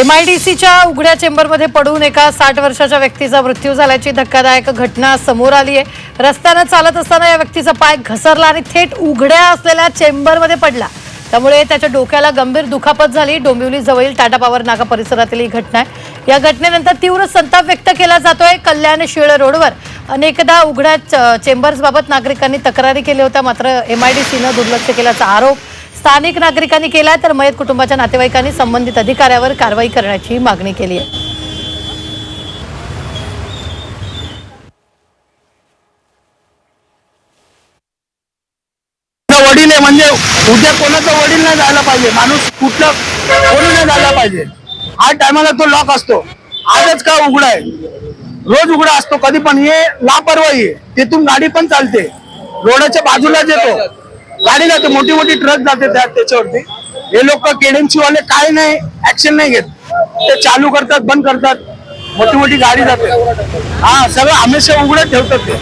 एमआयडीसीच्या उघड्या चेंबरमध्ये पडून एका साठ वर्षाच्या व्यक्तीचा मृत्यू झाल्याची धक्कादायक घटना समोर आली आहे. रस्त्यानं चालत असताना या व्यक्तीचा पाय घसरला आणि थेट उघड्या असलेल्या चेंबरमध्ये पडला. त्यामुळे त्याच्या डोक्याला गंभीर दुखापत झाली. डोंबिवली जवळील टाटा पॉवर नाका परिसरातील ही घटना आहे. या घटनेनंतर तीव्र संताप व्यक्त केला जातोय. कल्याण शिळ रोडवर अनेकदा उघड्या च- चेंबर्सबाबत नागरिकांनी तक्रारी केल्या होत्या. मात्र एमआयडीसीनं दुर्लक्ष केल्याचा आरोप स्थानिक नागरिकांनी केला तर मयत कुटुंबाच्या नातेवाईकांनी संबंधित अधिकाऱ्यावर कारवाई करण्याची मागणी केली आहे. वडील आहे म्हणजे उद्या कोणाचं वडील नाही जायला पाहिजे माणूस कुठलं कोणी नाही जायला पाहिजे. हा टायमाला तो लॉक असतो. आजच का उघडा आहे? रोज उघडा असतो कधी पण. हे लापरवाही आहे. तिथून गाडी पण चालते. रोडाच्या बाजूलाच येतो. गाडी जाते मोठी मोठी ट्रक जाते त्यात त्याच्यावरती. हे लोक केडीएमसी वाले काय नाही ऍक्शन नाही घेत. ते चालू करतात बंद करतात. मोठी मोठी गाडी जाते. हा सगळं हमेशा उघडं ठेवतात ते.